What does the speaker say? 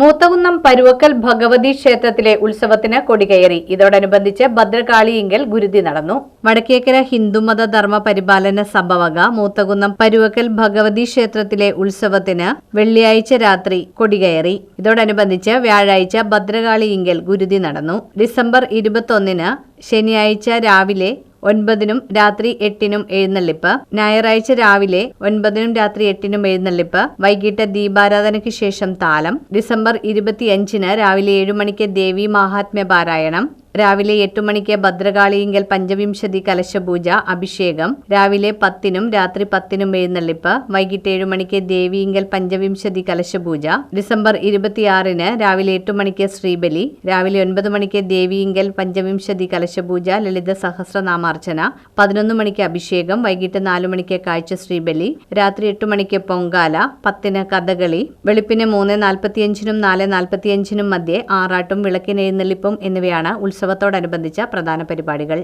മൂത്തകുന്നം പരുവക്കൽ ഭഗവതി ക്ഷേത്രത്തിലെ ഉത്സവത്തിന് കൊടികയറി. ഇതോടനുബന്ധിച്ച് ഭദ്രകാളിയിങ്കൽ ഗുരുതി നടന്നു. വടക്കേക്കര ഹിന്ദുമത ധർമ്മ പരിപാലന സഭവക മൂത്തകുന്നം പരുവക്കൽ ഭഗവതി ക്ഷേത്രത്തിലെ ഉത്സവത്തിന് വെള്ളിയാഴ്ച രാത്രി കൊടികയറി. ഇതോടനുബന്ധിച്ച് വ്യാഴാഴ്ച ഭദ്രകാളിയിങ്കൽ ഗുരുതി നടന്നു. ഡിസംബർ ഇരുപത്തൊന്നിന് ശനിയാഴ്ച രാവിലെ ഒൻപതിനും രാത്രി എട്ടിനും എഴുന്നള്ളിപ്പ്. ഞായറാഴ്ച രാവിലെ ഒൻപതിനും രാത്രി എട്ടിനും എഴുന്നള്ളിപ്പ്. വൈകിട്ട് ദീപാരാധനയ്ക്ക് ശേഷം താലം. ഡിസംബർ ഇരുപത്തിയഞ്ചിന് രാവിലെ ഏഴു മണിക്ക് ദേവി മഹാത്മ്യ പാരായണം രാവിലെ എട്ടു മണിക്ക് ഭദ്രകാളിയിങ്കൽ പഞ്ചവിംശതി കലശപൂജ അഭിഷേകം. രാവിലെ പത്തിനും രാത്രി പത്തിനും എഴുന്നള്ളിപ്പ്. വൈകിട്ട് ഏഴു മണിക്ക് ദേവിയിങ്കൽ പഞ്ചവിംശതി കലശപൂജ. ഡിസംബർ ഇരുപത്തിയാറിന് രാവിലെ എട്ടു മണിക്ക് ശ്രീബലി. രാവിലെ ഒൻപത് മണിക്ക് ദേവിയിങ്കൽ പഞ്ചവിംശതി കലശപൂജ ലളിത സഹസ്രനാമാർച്ചന. പതിനൊന്ന് മണിക്ക് അഭിഷേകം വൈകിട്ട് നാലു മണിക്ക് കാഴ്ച ശ്രീബലി. രാത്രി എട്ടു മണിക്ക് പൊങ്കാല പത്തിന് കഥകളി. വെളുപ്പിന് മൂന്ന് നാൽപ്പത്തിയഞ്ചിനും നാല് നാൽപ്പത്തിയഞ്ചിനും മധ്യേ ആറാട്ടും വിളക്കിനെഴുന്നള്ളിപ്പും എന്നിവയാണ് ഉത്സവത്തോടനുബന്ധിച്ച പ്രധാന പരിപാടികൾ.